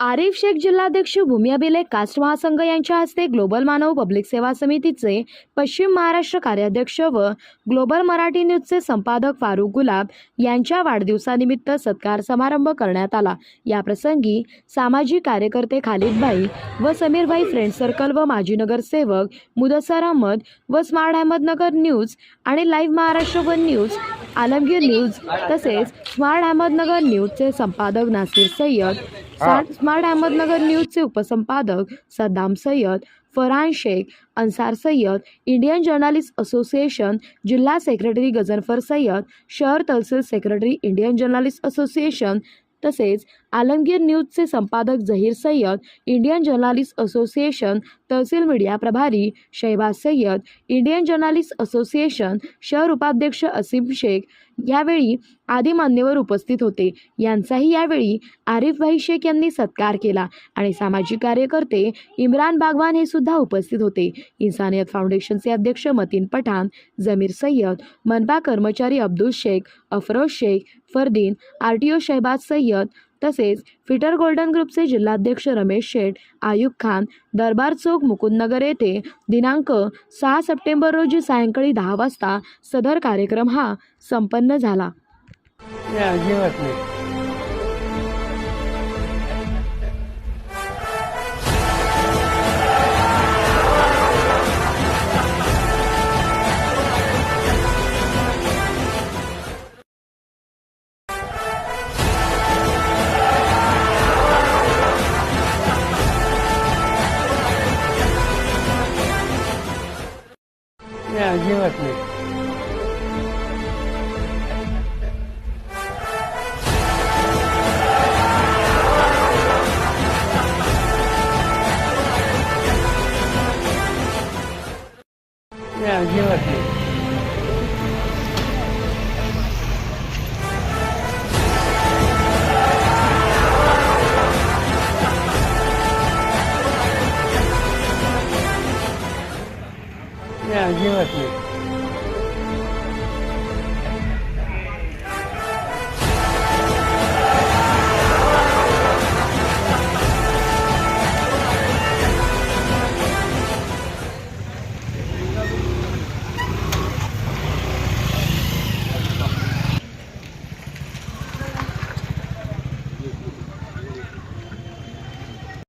आरिफ शेख जिल्हाध्यक्ष भूमी अभिलेख कास्ट महासंघ यांच्या हस्ते ग्लोबल मानव पब्लिक सेवा समितीचे पश्चिम महाराष्ट्र कार्याध्यक्ष व ग्लोबल मराठी न्यूजचे संपादक फारुख गुलाब यांच्या वाढदिवसानिमित्त सत्कार समारंभ करण्यात आला. याप्रसंगी सामाजिक कार्यकर्ते खालिदभाई व समीरभाई फ्रेंड सर्कल व माजी नगरसेवक मुदसर अहमद व स्मार्ट अहमदनगर न्यूज आणि live Maharashtra one news Alamgir news तसेच स्मार्ट अहमदनगर न्यूजचे संपादक नासिर सय्यद स्मार्ट अहमदनगर न्यूजचे उपसंपादक Saddam Sayyed Farhan Shaikh Ansar Sayyed Indian journalist association जिल्हा सेक्रेटरी गझनफर सय्यद शहर tehsil secretary Indian journalist association तसेच आलमगीर न्यूजचे संपादक Zaheer Sayyed Indian journalist association tehsil media प्रभारी Shahbaz Sayyed Indian journalist association शहर उपाध्यक्ष असीम शेख यावेळी आदी मान्यवर उपस्थित होते. यांचाही यावेळी आरिफभाई शेख यांनी सत्कार केला आणि सामाजिक कार्यकर्ते इम्रान बागवान हे सुद्धा उपस्थित होते. इन्सानियत फाउंडेशनचे अध्यक्ष मतीन पठाण जमीर सय्यद मनपा कर्मचारी Abdul Shaikh Afroz Shaikh Fardeen R T O Shahbaz Sayyed तसेच फिटर गोल्डन ग्रुपचे जिल्हाध्यक्ष रमेश शेठ आयुब खान दरबार चौक मुकुंदनगर येथे दिनांक सहा सप्टेंबर रोजी सायंकाळी दहा वाजता सदर कार्यक्रम हा संपन्न झाला. continuously. Yeah, continuously. 这样一个字